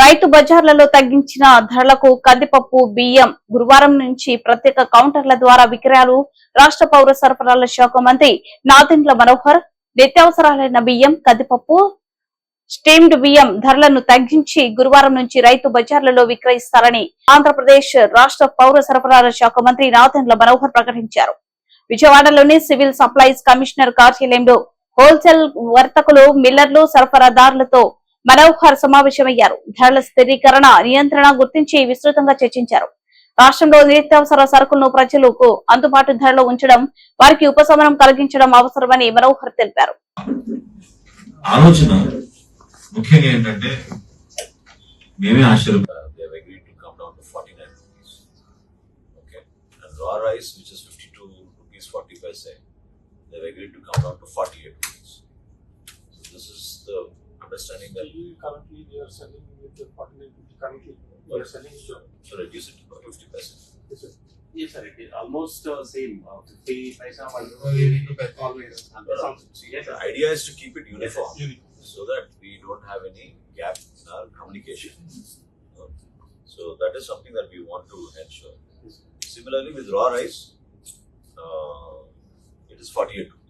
రైతు బజార్లలో తగ్గించిన ధరలకు కందిపప్పు బియ్యం గురువారం నుంచి ప్రత్యేక కౌంటర్ల ద్వారా విక్రయాలు. రాష్ట్ర పౌర సరఫరాల శాఖ మంత్రి నాదెండ్ల మనోహర్ నిత్యావసరాలైన బియ్యం కందిపప్పు స్టీమ్డ్ బియ్యం ధరలను తగ్గించి గురువారం నుంచి రైతు బజార్లలో విక్రయిస్తారని ఆంధ్రప్రదేశ్ రాష్ట్ర పౌర సరఫరాల శాఖ మంత్రి నాదెండ్ల మనోహర్ ప్రకటించారు. విజయవాడలోని సివిల్ సప్లైస్ కమిషనర్ కార్యాలయంలో హోల్సేల్ వర్తకులు మిల్లర్లు సరఫరాదారులతో మనోహర్ సమావేశమయ్యారు. ధరల స్థిరీకరణ నియంత్రణ గుర్తించి విస్తృతంగా చర్చించారు. రాష్ట్రంలో నిత్యావసర సరుకులను ప్రజలకు అందుబాటు ధరలో ఉంచడం వారికి ఉపశమనం కలిగించడం అవసరమని మనోహర్ తెలిపారు. ఆలోచన ముఖ్యంగా ఏంటంటే మేమే ఆశ్చర్యపోయాం. They have agreed to come down to 49 rupees. Okay. And raw rice, which is 52 rupees 40 paise, they have agreed to come down to 48 understanding that currently they are selling with the 49 currently they are selling so to reduce it to 50 paise. this is Yes, sir, it is almost uh, same, uh, fifty paisa, one always No, no. The idea is to keep it uniform unique. so that we don't have any gap in our communication. Uh, So that is something that we want to ensure. Similarly with raw rice, uh, it is 48 rupees.